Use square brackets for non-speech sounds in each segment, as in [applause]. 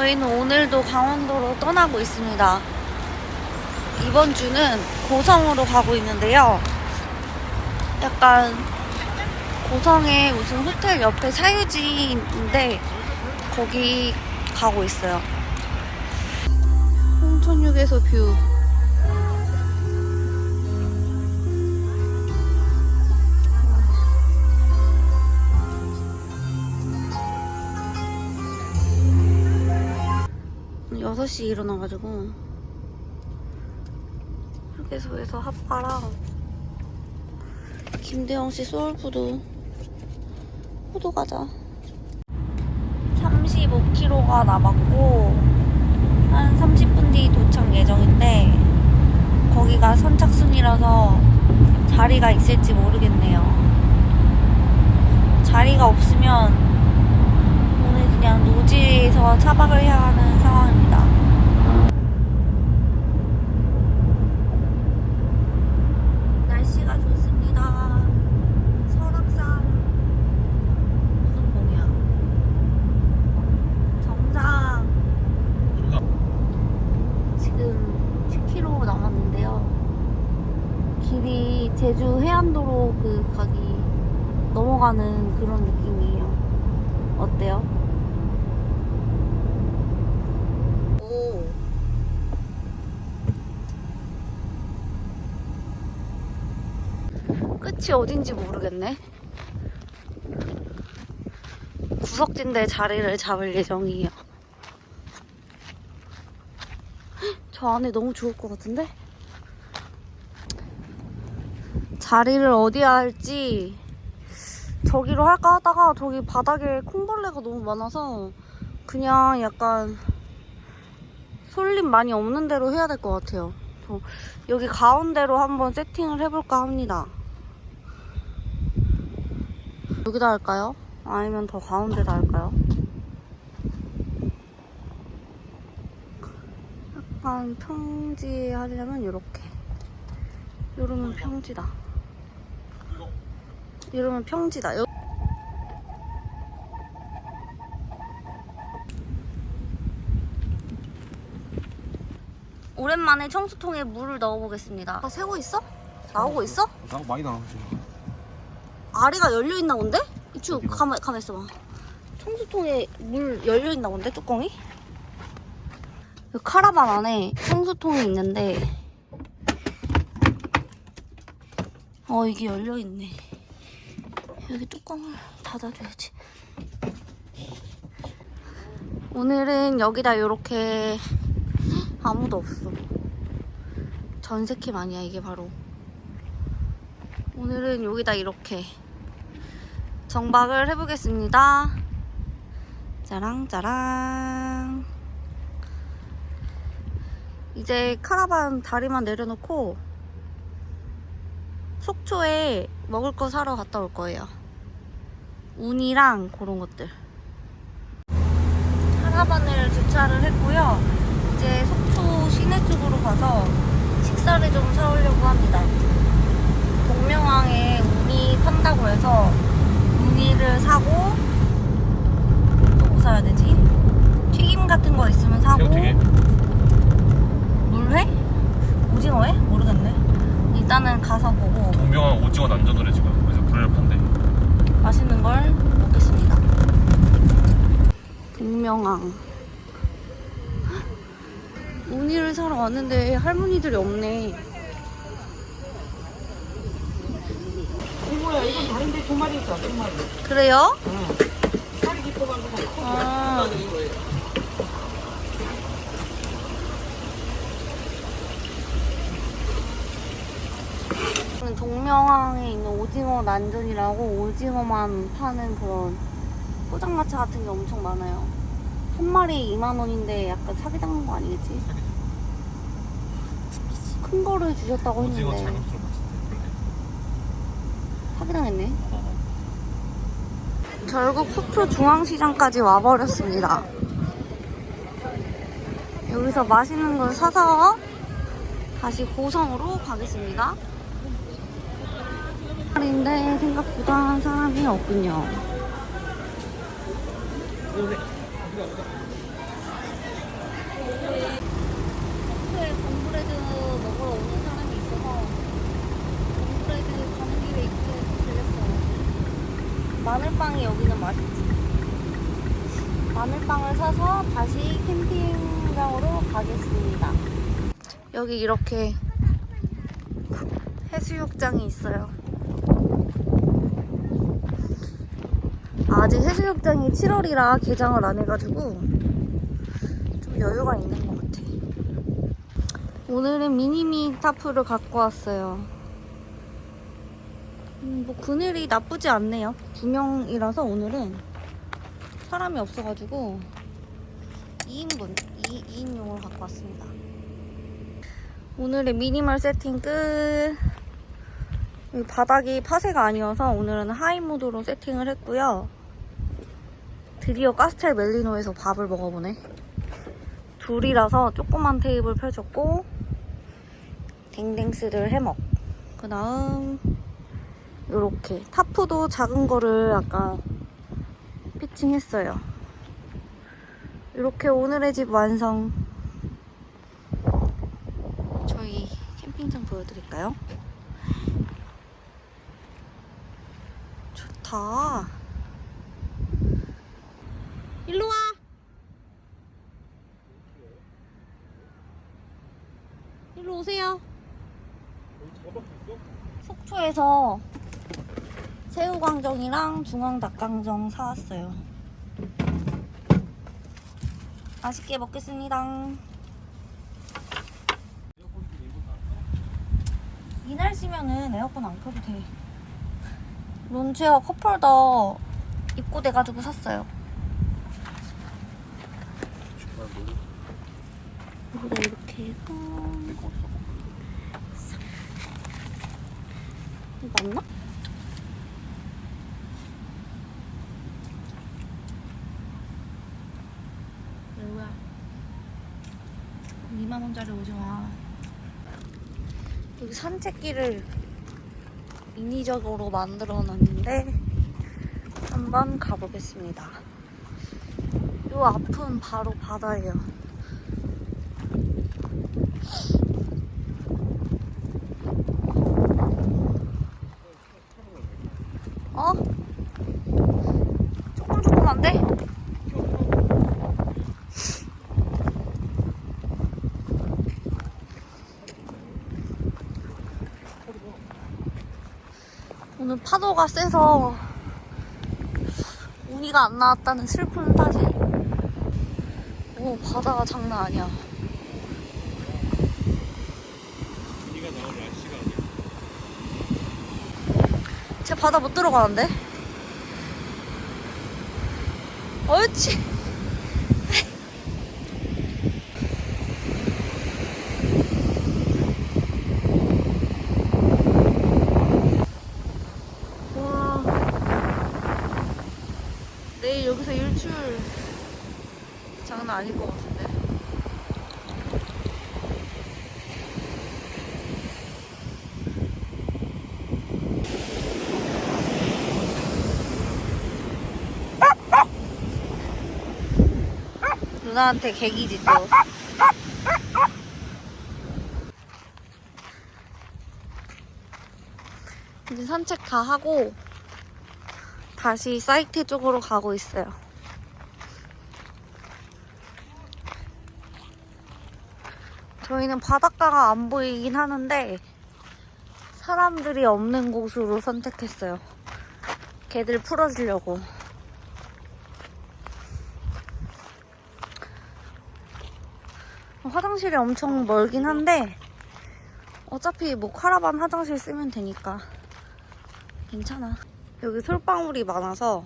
저희는 오늘도 강원도로 떠나고 있습니다. 이번 주는 고성으로 가고 있는데요. 약간 고성에 무슨 호텔 옆에 사유지인데 거기 가고 있어요. 홍천육에서 뷰. 여섯 시에 일어나가지고 휴게소에서 핫바랑 김대영 씨 소울푸드 호두 과자 35km가 남았고 한 30분 뒤 도착 예정인데 거기가 선착순이라서 자리가 있을지 모르겠네요. 자리가 없으면 오늘 그냥 노지에서 차박을 해야 하는 상황입니다. 날씨가 좋습니다. 설악산 무슨 봉이야? 정상 지금 10km 남았는데요. 길이 제주 해안도로 그 가기 넘어가는 그런 느낌이에요. 어때요? 오. 끝이 어딘지 모르겠네. 구석진데 자리를 잡을 예정이에요. 저 안에 너무 좋을 것 같은데? 자리를 어디에 할지 저기로 할까 하다가 저기 바닥에 콩벌레가 너무 많아서 그냥 약간 솔림 많이 없는 데로 해야 될 것 같아요. 저 여기 가운데로 한번 세팅을 해볼까 합니다. 여기다 할까요? 아니면 더 가운데다 할까요? 약간 평지 하려면 이렇게. 이러면 평지다. 이러면 평지다. 여- 오랜만에 청수통에 물을 넣어보겠습니다. 아, 새고 있어? 나오고 있어? 나 많이 나오지. 아래가 열려 있나 본데? 이쪽 가만 가만 있어봐. 청수통에 물 열려 있나 본데 뚜껑이? 그 카라반 안에 청수통이 있는데 어 이게 열려 있네. 여기 뚜껑을 닫아줘야지. 오늘은 여기다 이렇게 아무도 없어. 전세캠 아니야 이게 바로. 오늘은 여기다 이렇게 정박을 해보겠습니다. 짜랑 짜랑. 이제 카라반 다리만 내려놓고 속초에 먹을 거 사러 갔다 올 거예요. 운이랑 그런 것들. 카라반을 주차를 했고요. 이제 속초 시내 쪽으로 가서 식사를 좀 사오려고 합니다. 동명항에 우니 판다고 해서 우니를 사고 또 뭐 사야 되지? 튀김 같은 거 있으면 사고 새우튀김? 물회? 오징어회? 모르겠네. 일단은 가서 보고 동명한 오징어 난전으로 지금 그래서 불을 판대. 맛있는 걸 먹겠습니다. 동명항. 우니를 사러 왔는데 할머니들이 없네. 이거야 이건 다른데 두 마리 있어 두 마리 그래요? 살이 깊어가지고 아. 동명항에 있는 오징어 난전이라고 오징어만 파는 그런 포장마차 같은 게 엄청 많아요. 한 마리 2만 원인데 약간 사기당한 거 아니겠지? 큰 거를 주셨다고 오징어 했는데 잘못. 사기당했네. 결국 속초 중앙시장까지 와버렸습니다. 여기서 맛있는 걸 사서 다시 고성으로 가겠습니다. 인데 생각보다 사람이 없군요. 마늘빵이 여기는 맛있지. 마늘빵을 사서 다시 캠핑장으로 가겠습니다. 여기 이렇게 해수욕장이 있어요. 아직 해수욕장이 7월이라 개장을 안 해가지고 좀 여유가 있는 것 같아. 오늘은 미니미 타프를 갖고 왔어요. 음, 뭐 그늘이 나쁘지 않네요. 두 명이라서 오늘은 사람이 없어가지고 2인분, 2, 2인용으로 갖고 왔습니다. 오늘의 미니멀 세팅 끝. 바닥이 파쇄가 아니어서 오늘은 하이 모드로 세팅을 했고요. 드디어 가스텔 멜리노에서 밥을 먹어보네. 둘이라서 조그만 테이블 펴줬고 댕댕스를 해먹. 그 다음 요렇게 타프도 작은 거를 아까 피칭했어요. 이렇게 오늘의 집 완성. 저희 캠핑장 보여드릴까요? 좋다. 일로 와. 일로 오세요. 속초에서 새우광정이랑 중앙닭강정 사왔어요. 맛있게 먹겠습니다. 이 날씨면은 에어컨 안 켜도 돼. 론체어 컵홀더 입고 돼가지고 샀어요. 여기다 이렇게 해서 맞나? 여우야 2만 원짜리 오지 마 여기 산책길을 인위적으로 만들어 놨는데 한번 가보겠습니다 요 앞은 바로 바다예요 어? 조금 조금한데? 오늘 파도가 세서 우니가 안 나왔다는 슬픈 사실. 오, 바다가 장난 아니야. 쟤 바다 못 들어가는데? [laughs] 와. 내일 여기서 일출 장난 아닐 것 같은데. 누나한테 개기지 또. 이제 산책 다 하고 다시 사이트 쪽으로 가고 있어요. 저희는 바닷가가 안 보이긴 하는데 사람들이 없는 곳으로 선택했어요. 개들 풀어주려고. 화장실이 엄청 멀긴 한데 어차피 뭐 카라반 화장실 쓰면 되니까 괜찮아. 여기 솔방울이 많아서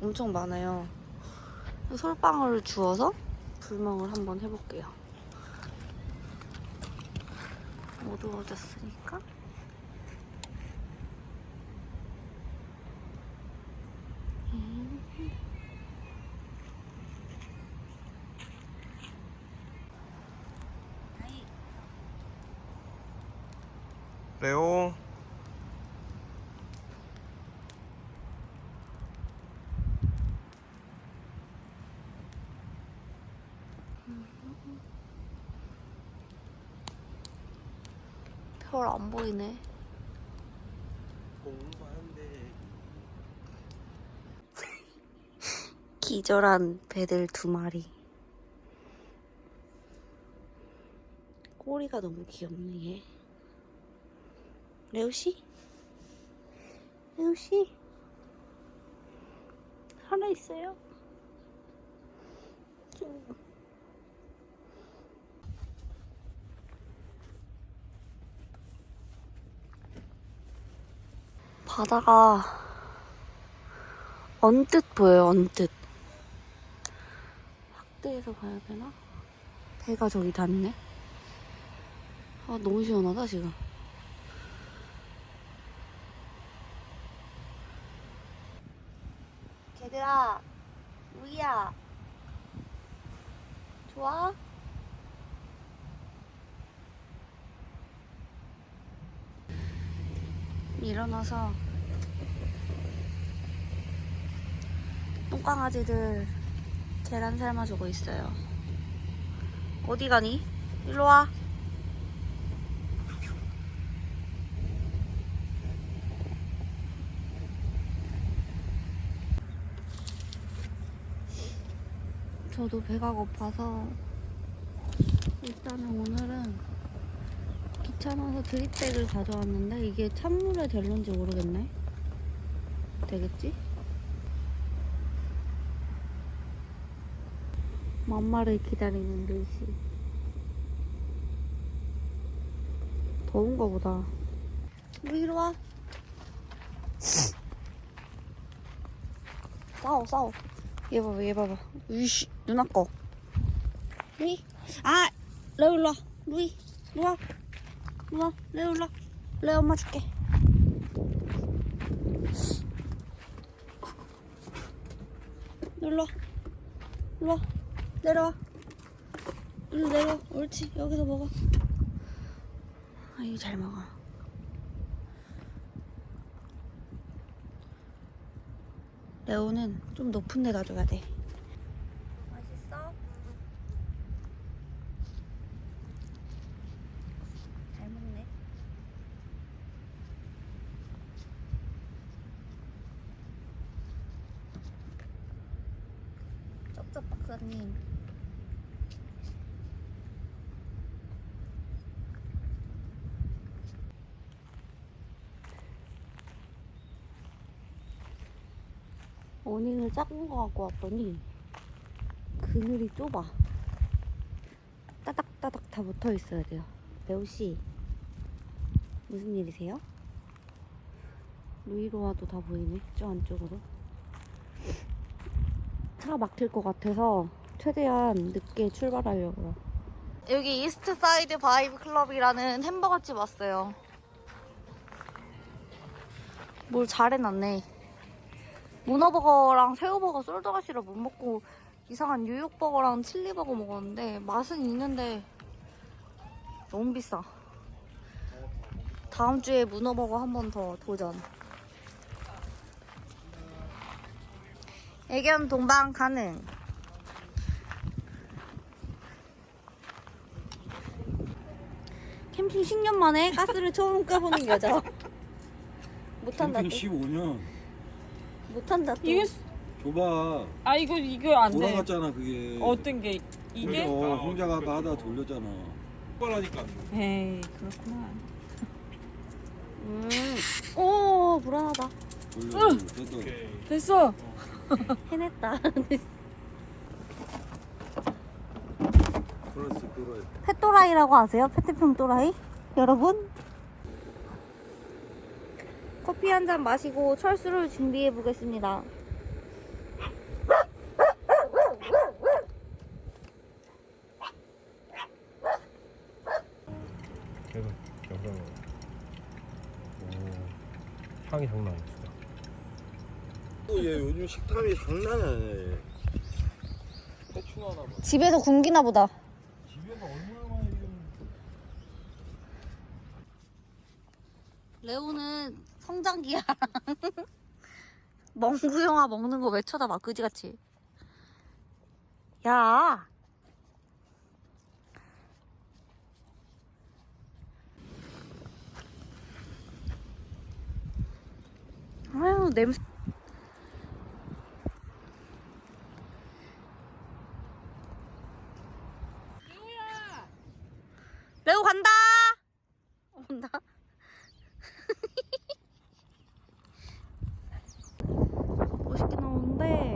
엄청 많아요. 솔방울을 주워서 불멍을 한번 해볼게요. 어두워졌으니까. 별 안 보이네. [laughs] 기절한 배들 두 마리. 꼬리가 너무 귀엽네, 얘. 레오씨? 레오씨? 살아있어요? 좀. 바다가 언뜻 보여요, 언뜻. 확대해서 봐야 되나? 배가 저기 닿네. 아, 너무 시원하다, 지금. 걔들아, 우이야. 좋아? 일어나서 똥강아지들 계란 삶아주고 있어요. 어디 가니? 일로 와. 저도 배가 고파서 일단은 오늘은 귀찮아서 드립백을 가져왔는데 이게 찬물에 될런지 모르겠네. 되겠지? 맘마를 기다리는 루시. 더운가 보다. 루이 이리 와. 싸워 싸워. 얘 봐봐 얘 봐봐. 으이씨 누나 거. 루이. 아 와. 루이. 레오 일로 와. 레오 엄마 줄게. 일로 와. 내려와. 일로 내려와. 옳지. 여기서 먹어. 아, 이거 잘 먹어. 레오는 좀 높은 데 가져야 돼. 맛있어? 잘 먹네. 쩝쩝 박사님. 어닝을 작은 거 갖고 왔더니 그늘이 좁아. 따닥따닥 다 붙어 있어야 돼요. 배우 씨 무슨 일이세요? 루이로 와도 다 보이네. 저 안쪽으로. 차가 막힐 것 같아서 최대한 늦게 출발하려고요. 여기 이스트 사이드 바이브 클럽이라는 햄버거집 왔어요. 뭘 잘 해놨네. 문어버거랑 새우버거 솔드가시를 못 먹고 이상한 뉴욕버거랑 칠리버거 먹었는데 맛은 있는데 너무 비싸. 다음 주에 문어버거 한 번 더 도전. 애견 동반 가능. 캠핑 10년 만에 가스를 처음 까보는 여자. 못한다 또. 15년 못한다 또. 이거 줘봐 아 이거 이거 안 돼. 돌아갔잖아 그게 어떤 게 이게? 어, 홍자가 바다 돌렸잖아 뻔하니까. 에이 그렇구나. 음. 오 불안하다. 돌려 됐어 오케이. 됐어. [laughs] 해냈다. 플러스 돌아야 펫도라이라고 아세요? 페트병 또라이? 여러분? 커피 한 잔 마시고 철수를 준비해 보겠습니다. 그래도 영상. 오. 향이 장난 아니야. 얘 요즘 식탐이 장난이 아니야 대충 하나 봐. 집에서 굶기나 보다. 성장기야. [laughs] 멍구영아 먹는 거 왜 쳐다봐, 그지같이. 야! 아유, 냄새. 레오 간다! 온다? 건데